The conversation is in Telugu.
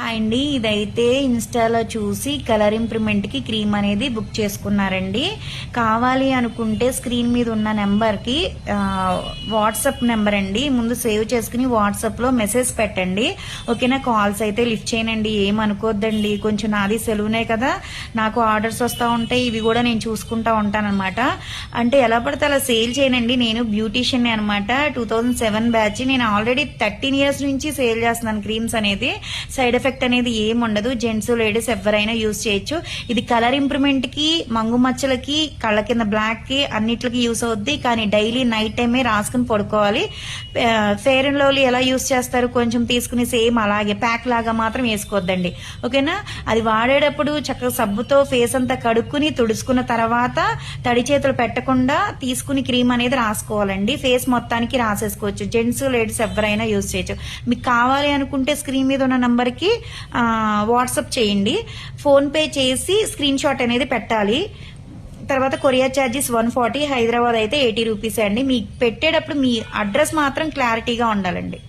హాయ్ అండి. ఇదైతే ఇన్స్టాలో చూసి కలర్ ఇంప్రూవ్మెంట్కి క్రీమ్ అనేది బుక్ చేసుకున్నారండి. కావాలి అనుకుంటే స్క్రీన్ మీద ఉన్న నెంబర్కి వాట్సాప్ నెంబర్ అండి. ముందు సేవ్ చేసుకుని వాట్సాప్లో మెసేజ్ పెట్టండి. ఓకేనా? కాల్స్ అయితే లిఫ్ట్ చేయనండి ఏమనుకోద్దండి? కొంచెం నాది సెలవునే కదా. నాకు ఆర్డర్స్ వస్తూ ఉంటాయి ఇవి కూడా నేను చూసుకుంటా ఉంటానన్నమాట. అంటే ఎలా పడితే అలా సేల్ చేయనండి. నేను బ్యూటీషియన్ అనమాట టూ థౌజండ్ సెవెన్ బ్యాచ్. నేను ఆల్రెడీ థర్టీన్ ఇయర్స్ నుంచి సేల్ చేస్తున్నాను క్రీమ్స్ అనేది. సైడ్ ఎఫెక్ట్ అనేది ఏం ఉండదు. జెంట్స్ లేడీస్ ఎవరైనా యూజ్ చేయొచ్చు. ఇది కలర్ ఇంప్రూవ్మెంట్కి మంగు మచ్చలకి కళ్ళ కింద బ్లాక్కి అన్నిటికి యూస్ అవుద్ది. కానీ డైలీ నైట్ టైమే రాసుకుని పడుకోవాలి. ఫేర్ అండ్ లవ్లీ ఎలా యూస్ చేస్తారు? కొంచెం తీసుకుని సేమ్ అలాగే ప్యాక్ లాగా మాత్రం వేసుకోవద్దండి. ఓకేనా? అది వాడేటప్పుడు చక్కగా సబ్బుతో ఫేస్ అంతా కడుక్కుని తుడుచుకున్న తర్వాత తడి చేతులు పెట్టకుండా తీసుకుని క్రీమ్ అనేది రాసుకోవాలండి. ఫేస్ మొత్తానికి రాసేసుకోవచ్చు. జెంట్స్ లేడీస్ ఎవరైనా యూజ్ చేయొచ్చు. మీకు కావాలి అనుకుంటే స్క్రీన్ మీద ఉన్న నంబర్కి వాట్సప్ చేయండి. ఫోన్పే చేసి స్క్రీన్ షాట్ అనేది పెట్టాలి. తర్వాత courier charges one forty Hyderabad అయితే ఎయిటీ రూపీస్ అండి. మీకు పెట్టేటప్పుడు మీ అడ్రస్ మాత్రం క్లారిటీగా ఉండాలండి.